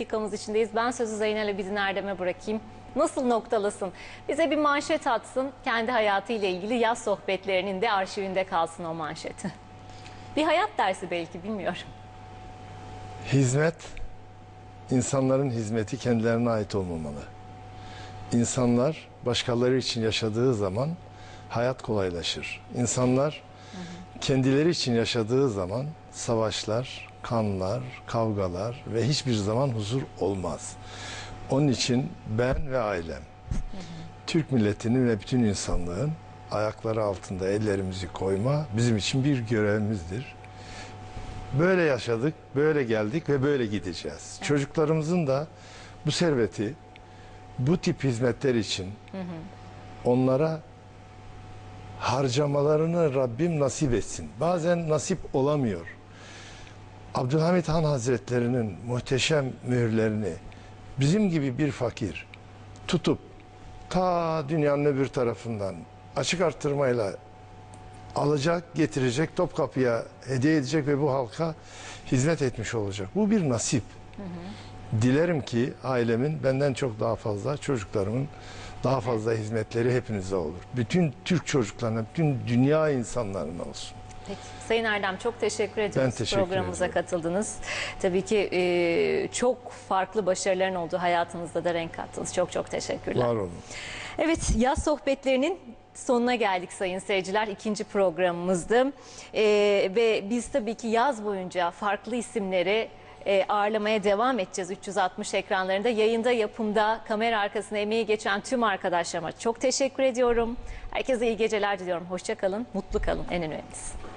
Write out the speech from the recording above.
dakikamız içindeyiz. Ben sözü Zeynel Abidin Erdem'e bırakayım. Nasıl noktalasın? Bize bir manşet atsın. Kendi hayatıyla ilgili yaz sohbetlerinin de arşivinde kalsın o manşeti. Bir hayat dersi belki bilmiyorum. Hizmet, insanların hizmeti kendilerine ait olmamalı. İnsanlar başkaları için yaşadığı zaman hayat kolaylaşır. İnsanlar kendileri için yaşadığı zaman savaşlar, kanlar, kavgalar ve hiçbir zaman huzur olmaz. Onun için ben ve ailem, Türk milletinin ve bütün insanlığın ayakları altında ellerimizi koyma bizim için bir görevimizdir. Böyle yaşadık, böyle geldik ve böyle gideceğiz. Çocuklarımızın da bu serveti, bu tip hizmetler için onlara harcamalarını Rabbim nasip etsin. Bazen nasip olamıyor. Abdülhamit Han Hazretlerinin muhteşem mühürlerini bizim gibi bir fakir tutup ta dünyanın öbür tarafından açık arttırmayla alacak, getirecek, Topkapı'ya hediye edecek ve bu halka hizmet etmiş olacak. Bu bir nasip. Dilerim ki ailemin benden çok daha fazla, çocuklarımın daha fazla hizmetleri hepinize olur. Bütün Türk çocuklarına, bütün dünya insanlarına olsun. Peki. Sayın Erdem çok teşekkür ediyoruz. teşekkür Programımıza ediyorum. katıldınız. Tabii ki e, çok farklı başarıların olduğu hayatınızda da renk kattınız. Çok çok teşekkürler. Var olun. Evet yaz sohbetlerinin sonuna geldik sayın seyirciler. İkinci programımızdı. Ee, ve biz tabii ki yaz boyunca farklı isimleri e, ağırlamaya devam edeceğiz 360 ekranlarında. Yayında, yapımda, kamera arkasına emeği geçen tüm arkadaşlarıma çok teşekkür ediyorum. Herkese iyi geceler diliyorum. Hoşça kalın, mutlu kalın en önemlisi.